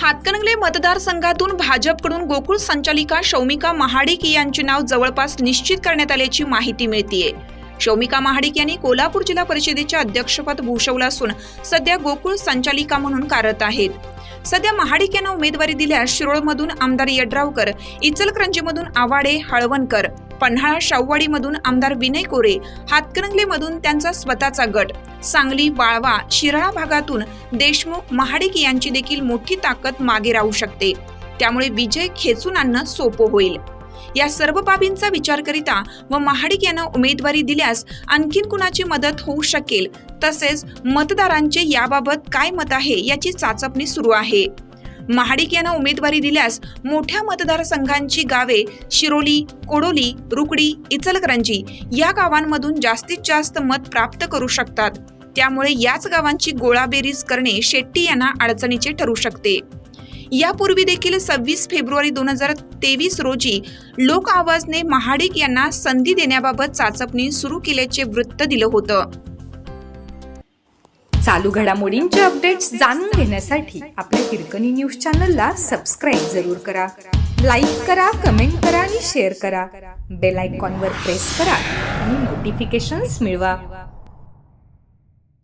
हातकणंगले मतदारसंघातून भाजपकडून गोकुळ संचालिका शौमिका महाडिक यांचे नाव जवळपास निश्चित करण्यात आल्याची माहिती मिळतीये. शौमिका महाडिक यांनी कोल्हापूर जिल्हा परिषदेचे अध्यक्षपद भूषवलं असून सध्या गोकुळ संचालिका म्हणून कार्यरत आहेत. सध्या महाडिक यांना उमेदवारी दिल्यास शिरोळमधून आमदार यड्रावकर इचलकरंजीमधून आवाडे हळवणकर पन्हाळा शाहूवाडीमधून आमदार विनय कोरे हातकणंगलेमधून त्यांचा स्वतःचा गट सांगली वाळवा शिराळा भागातून देशमुख महाडिक यांची देखील मोठी ताकद मागे राहू शकते. त्यामुळे विजय खेचून आणणं सोपं होईल. या सर्व बाबींचा विचार करिता व महाडिक यांना उमेदवारी दिल्यास आणखीन कुणाची मदत होऊ शकेल? तसेच मतदारांचे याबाबत काय मत आहे याची चाचपणी सुरू आहे. महाडिक यांना उमेदवारी दिल्यास मोठ्या मतदारसंघांची गावे शिरोली कोडोली रुकडी इचलकरंजी या गावांमधून जास्तीत जास्त मत प्राप्त करू शकतात. त्यामुळे याच गावांची गोळाबेरीज करणे शेट्टी यांना अडचणीचे ठरू शकते. यापूर्वी देखील सव्वीस फेब्रुवारी दोन हजार तेवीस रोजी लोक आवाजने महाडिक यांना संधी देण्याबाबत चाचपणी सुरू केल्याचे वृत्त दिलं होतं. चालू घडामोडींचे अपडेट्स जाणून घेण्यासाठी आपल्या हिरकणी न्यूज चॅनलला सबस्क्राईब जरूर करा. लाईक करा कमेंट करा आणि शेअर करा. बेल आयकॉनवर प्रेस करा आणि नोटिफिकेशन्स मिळवा.